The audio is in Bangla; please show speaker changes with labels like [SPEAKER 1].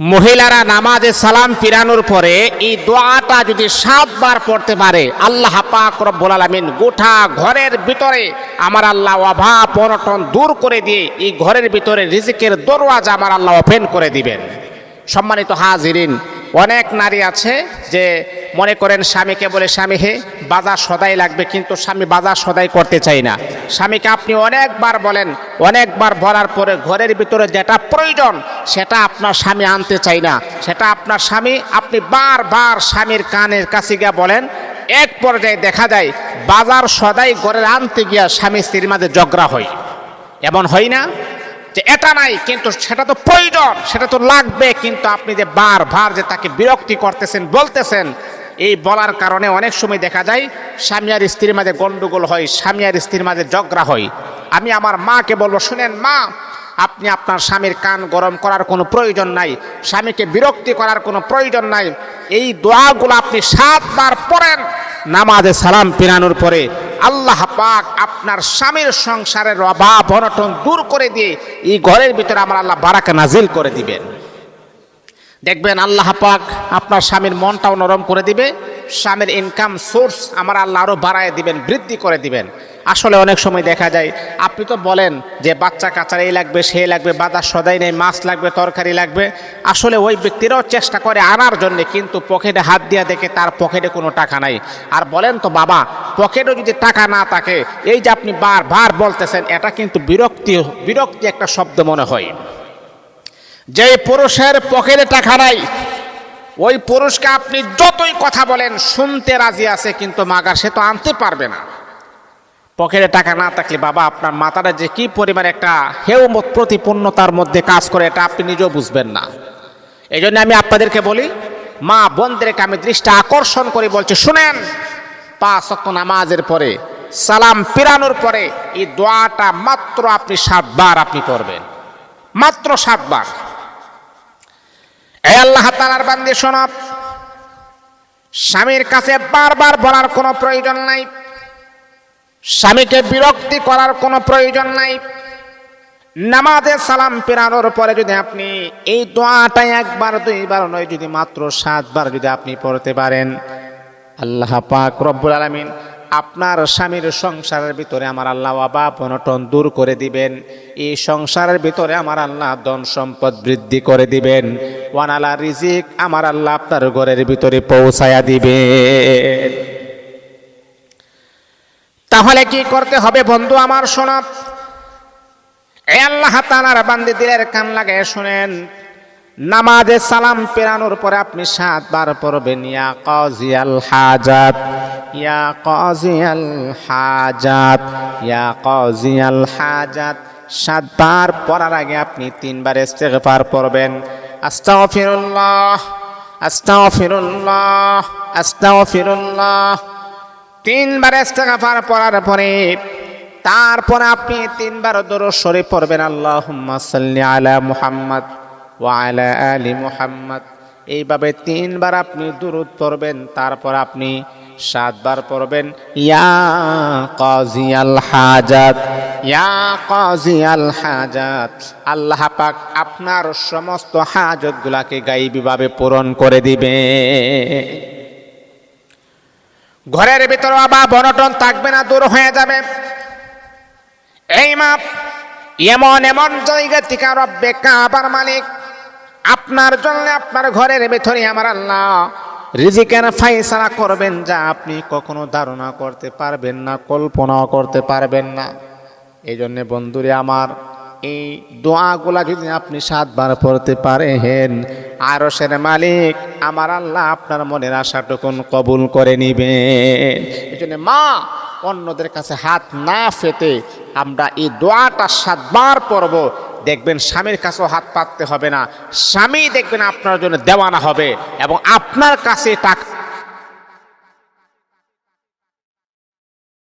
[SPEAKER 1] মহিলারা নামাজে সালাম ফিরানোর পরে এই দোয়াটা যদি সাতবার পড়তে পারে, আল্লাহ পাক রব্বুল আলামিন গোটা ঘরের ভিতরে আমার আল্লাহ অভাব, অনটন দূর করে দিয়ে এই ঘরের ভিতরে রিজিকের দরওয়াজা আমার আল্লাহ ওপেন করে দিবেন। সম্মানিত হাজিরিন, অনেক নারী আছে যে মনে করেন স্বামীকে বলে, স্বামী হে, বাজার সদাই লাগবে, কিন্তু স্বামী বাজার সদাই করতে চাই না। স্বামীকে আপনি অনেকবার বলেন, অনেকবার বলার পরে ঘরের ভিতরে যেটা প্রয়োজন, সেটা আপনার স্বামী আনতে চাই না। সেটা আপনার স্বামী, আপনি বারবার স্বামীর কানের কাছে গিয়ে বলেন, এক পর্যায়ে দেখা যায়, বাজার সদাই ঘরের আনতে গিয়া স্বামী স্ত্রীর মাঝে ঝগড়া হয়। এমন হয় না যে এটা নাই, কিন্তু সেটা তো প্রয়োজন, সেটা তো লাগবে, কিন্তু আপনি যে বারবার যে তাকে বিরক্তি করতেছেন, বলতেছেন এই বলার কারণে অনেক সময় দেখা যায় স্বামী আর স্ত্রীর মাঝে গন্ডগোল হয় স্বামী আর স্ত্রীর মাঝে ঝগড়া হয়। আমি আমার মাকে বলব, শুনেন মা, আপনি আপনার স্বামীর কান গরম করার কোনো প্রয়োজন নাই, স্বামীকে বিরক্তি করার কোনো প্রয়োজন নাই। এই দোয়াগুলো আপনি সাতবার পড়েন, নামাজে সালাম পিরানোর পরে আল্লাহ পাক আপনার স্বামীর সংসারের অভাব, অনটন দূর করে দিয়ে এই ঘরের ভিতরে আমার আল্লাহ বারাকা নাজিল করে দিবেন। দেখবেন আল্লাহ পাক আপনার স্বামীর মনটাও নরম করে দিবে, স্বামীর ইনকাম সোর্স আমার আল্লাহ আরও বাড়ায় দিবেন, বৃদ্ধি করে দিবেন। আসলে অনেক সময় দেখা যায়, আপনি তো বলেন যে বাচ্চা কাচার এই লাগবে, সে লাগবে, বাজার সদাই নেই, মাছ লাগবে, তরকারি লাগবে। আসলে ওই ব্যক্তিরাও চেষ্টা করে আনার জন্য, কিন্তু পকেটে হাত দিয়া দেখে তার পকেটে কোনো টাকা নাই। আর বলেন তো, বাবা পকেটে যদি টাকা না থাকে, এই যে আপনি বারবার বলতেছেন, এটা কিন্তু বিরক্তি বিরক্তি একটা শব্দ মনে হয়। যে পুরুষের পকেটে টাকা নাই ওই পুরুষকে আপনি যতই কথা বলেন, শুনতে রাজি আছে, কিন্তু মাগার সে তো আনতে পারবে না। পকেটে টাকা না থাকলে বাবা, আপনার মাথাটা যে কি পরিমাণ একটা হেউ প্রতিপূর্ণতার মধ্যে কাজ করে, এটা আপনি নিজেও বুঝবেন না। এই জন্য আমি আপনাদেরকে বলি, মা বোনদেরকে আমি দৃষ্টি আকর্ষণ করে, বলছি, শুনেন, পাঁচ অক্ট নামাজের পরে, সালাম পিরানোর পরে, এই দোয়াটা মাত্র আপনি সাতবার আপনি করবেন মাত্র সাতবার। আল্লাহ তালার বান্দি শোনব স্বামীর কাছে বারবার বলার কোনো প্রয়োজন নাই। স্বামীকে বিরক্তি করার কোনো প্রয়োজন নাই। নামাজে সালাম পেরানোর পরে যদি আপনি এই দোয়াটা একবার, দুইবার নয়, যদি মাত্র সাতবার যদি আপনি পড়তে পারেন। আল্লাহ পাক রব্বুল আলমিন আপনার স্বামীর সংসারের ভিতরে আমার আল্লাহ অভাব অনটন দূর করে দিবেন। এই সংসারের ভিতরে আমার আল্লাহ ধন সম্পদ বৃদ্ধি করে দিবেন। ওয়ানালা রিজিক আমার আল্লাহ আপনার ঘরের ভিতরে পৌঁছায়া দিবেন। তাহলে কি করতে হবে বন্ধু আমার শোনা? এ আল্লাহ তালার বান্দি দিলের কান লাগে শুনেন। নামাজে সালাম পেরানোর পরে আপনি সাতবার পড়বেন, ইয়া কজিয়াল হাজাত, ইয়া কজিয়াল হাজাত, ইয়া কাজিয়াল হাজাত। সাতবার পড়ার আগে আপনি তিনবার ইস্তেগফার পড়বেন, আস্তাগফিরুল্লাহ আস্তাগফিরুল্লাহ আস্তাগফিরুল্লাহ। তিনবার ইস্তেগফার পড়ার পরে, তারপর আপনি তিনবার দরুদ শরীফ পড়বেন, আল্লাহুম্মা সাল্লি আলা মুহাম্মদ। ওয়া আলা মুহাম্মদ। এইভাবে তিনবার আপনি দুরুদ পড়বেন, তারপর আপনি সাতবার পড়বেন, ইয়া কাজি আল হাজাত, ইয়া কাজি আল হাজাত। আল্লাহ পাক আপনার সমস্ত হাজতগুলাকে গাইবীভাবে পূরণ করে দিবে। ঘরের ভিতরে আবার বনটন থাকবে না, দূর হয়ে যাবে। এই মাপ, এমন এমন জায়গা থেকে রব্বে কাবার মালিক আপনার জন্য আপনার ঘরের ভেতরে আমার আল্লাহ রিজিকের ফাইসালা করবেন যা আপনি কখনো ধারণা করতে পারবেন না, কল্পনাও করতে পারবেন না। এই জন্যে বন্ধুরে আমার, এই দোয়াগুলা যদি আপনি সাতবার পড়তে পারেন আরও সের মালিক আমার আল্লাহ আপনার মনের আশাটুকুন কবুল করে নিবেন। এই জন্য মা অন্যদের কাছে হাত না ফেতে আমরা এই দোয়াটা সাতবার পড়ব। দেখবেন স্বামীর কাছেও হাত পাততে হবে না। স্বামী দেখবেন আপনার জন্য দেওয়ানা হবে এবং আপনার কাছে টাকা